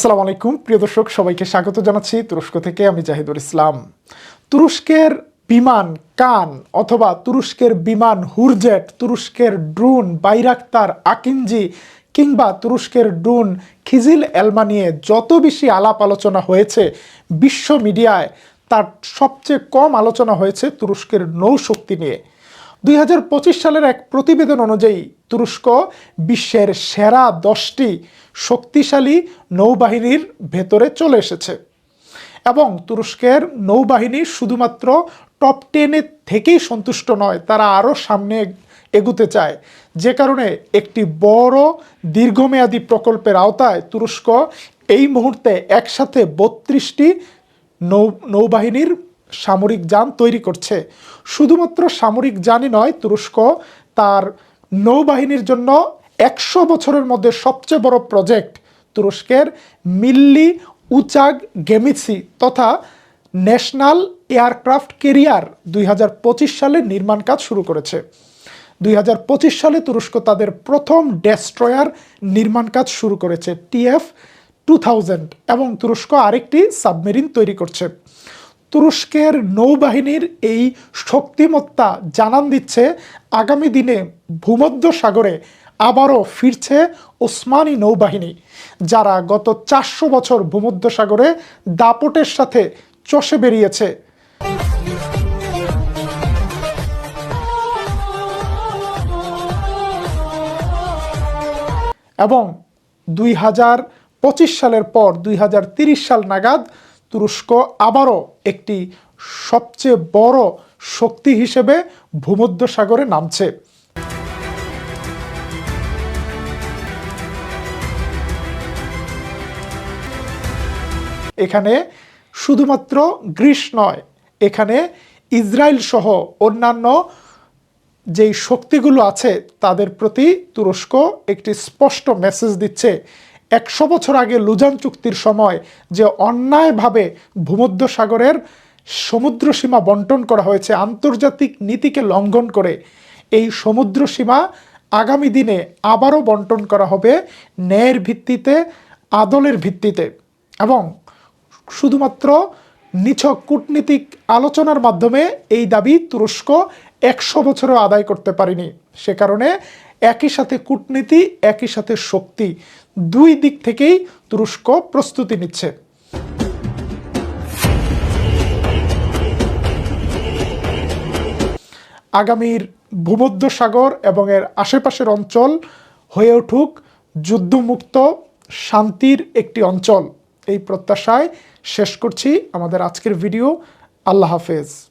আসসালামু আলাইকুম। প্রিয় দর্শক, সবাইকে স্বাগত জানাচ্ছি তুরস্ক থেকে। আমি জাহিদুল ইসলাম। তুরস্কের বিমান কান অথবা তুরস্কের বিমান হুরজেট, তুরস্কের ড্রোন, বাইরাক্তার আকিনজি কিংবা তুরস্কের ড্রোন খিজিল এলমা নিয়ে যত বেশি আলাপ আলোচনা হয়েছে বিশ্ব মিডিয়ায়, তার সবচেয়ে কম আলোচনা হয়েছে তুরস্কের নৌশক্তি নিয়ে। দুই হাজার পঁচিশ সালের এক প্রতিবেদন অনুযায়ী তুরস্ক বিশ্বের সেরা দশটি শক্তিশালী নৌবাহিনীর ভেতরে চলে এসেছে। এবং তুরস্কের নৌবাহিনী শুধুমাত্র টপ টেনের থেকেই সন্তুষ্ট নয়, তারা আরও সামনে এগুতে চায়। যে কারণে একটি বড় দীর্ঘমেয়াদী প্রকল্পের আওতায় তুরস্ক এই মুহূর্তে একসাথে বত্রিশটি নৌ, নৌবাহিনীর সামরিক যান তৈরি করছে। শুধুমাত্র সামরিক যানই নয়, তুরস্ক তার নৌবাহিনীর জন্য একশো বছরের মধ্যে সবচেয়ে বড় প্রজেক্ট তুরস্কের মিল্লি উচাগ গেমিসি তথা ন্যাশনাল এয়ারক্রাফট কেরিয়ার দুই হাজার পঁচিশ সালে নির্মাণ কাজ শুরু করেছে। দুই হাজার পঁচিশ সালে তুরস্ক তাদের প্রথম ডেস্ট্রয়ার নির্মাণ কাজ শুরু করেছে, টিএফ টু এবং তুরস্ক আরেকটি সাবমেরিন তৈরি করছে। তুরস্কের নৌবাহিনীর এই শক্তিমত্তা জানান দিচ্ছে আগামী দিনে ভূমধ্য সাগরে আবারও ফিরছে ওসমানী নৌবাহিনী, যারা গত চারশো বছর ভূমধ্য সাগরে দাপটের সাথে চষে বেরিয়েছে। এবং দুই হাজার পঁচিশ সালের পর, দুই সাল নাগাদ তুরস্ক আবারও একটি সবচেয়ে বড় শক্তি হিসেবে ভূমধ্য সাগরে নামছে। এখানে শুধুমাত্র গ্রিস নয়, এখানে ইসরায়েল সহ অন্যান্য যেই শক্তিগুলো আছে, তাদের প্রতি তুরস্ক একটি স্পষ্ট মেসেজ দিচ্ছে। একশো বছর আগে লুজান চুক্তির সময় যে অন্যায়ভাবে ভূমধ্য সাগরের সমুদ্র সীমা বন্টন করা হয়েছে, আন্তর্জাতিক নীতিকে লঙ্ঘন করে, এই সমুদ্র সীমা আগামী দিনে আবারও বন্টন করা হবে ন্যায়ের ভিত্তিতে, আদলের ভিত্তিতে এবং শুধুমাত্র নিছক কূটনীতিক আলোচনার মাধ্যমে এই দাবি তুরস্ক একশো বছরও আদায় করতে পারেনি। সে কারণে একই সাথে কূটনীতি, একই সাথে শক্তি দুই দিক থেকেই তুরস্ক প্রস্তুতি নিচ্ছে। আগামীর ভূমধ্য সাগর এবং এর আশেপাশের অঞ্চল হয়ে উঠুক যুদ্ধমুক্ত, শান্তির একটি অঞ্চল। এই প্রত্যাশায় শেষ করছি আমাদের আজকের ভিডিও। আল্লাহ হাফেজ।